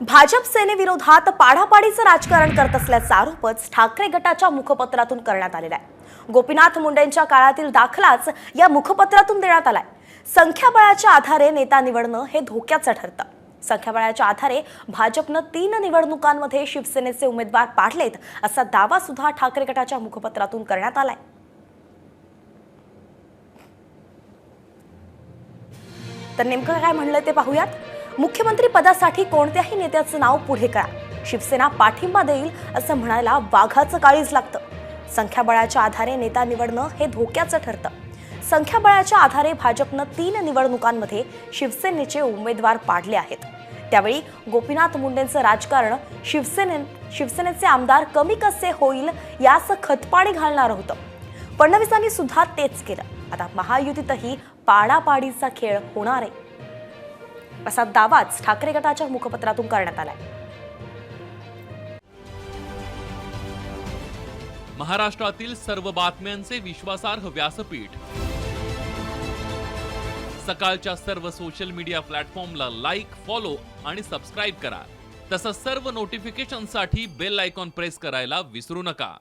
भाजप सेनेविरोधात पाडापाडीचं राजकारण करत असल्याचा आरोपच ठाकरे गटाच्या मुखपत्रातून करण्यात आलेला आहे. गोपीनाथ मुंडेंच्या काळातील दाखलाच या मुखपत्रातून देण्यात आलाय. संख्याबळाच्या आधारे नेता निवडणं हे धोक्याचं ठरतं. संख्याबळाच्या आधारे भाजपनं तीन निवडणुकांमध्ये शिवसेनेचे उमेदवार पाडलेत असा दावा सुद्धा ठाकरे गटाच्या मुखपत्रातून करण्यात आलाय. तर नेमकं काय म्हणलं ते पाहूयात. मुख्यमंत्री पदासाठी कोणत्याही नेत्याचं नाव पुढे करा. शिवसेना पाठिंबा देईल असं म्हणायला वाघाचं काळीज लागतं. संख्याबळाच्या आधारे नेता निवडणं हे धोक्याचं ठरतं. संख्याबळाच्या आधारे भाजपनं तीन निवडणुकांमध्ये शिवसेनेचे उमेदवार पाडले आहेत. त्यावेळी गोपीनाथ मुंडेंचं राजकारण शिवसेने शिवसेनेचे आमदार कमी कसे होईल यास खतपाणी घालणार होतं. फडणवीसांनी सुद्धा तेच केलं. आता महायुतीतही पाडापाडीचा खेळ होणार आहे. असा दावाच ठाकरे गटाच्या मुखपत्रातून करण्यात आलाय. महाराष्ट्रातील सर्व बातम्यांचे विश्वासार्ह व्यासपीठ. सकाळच्या सर्व सोशल मीडिया प्लॅटफॉर्मला लाईक फॉलो आणि सबस्क्राईब करा. तसंच सर्व नोटिफिकेशनसाठी बेल आयकॉन प्रेस करायला विसरू नका.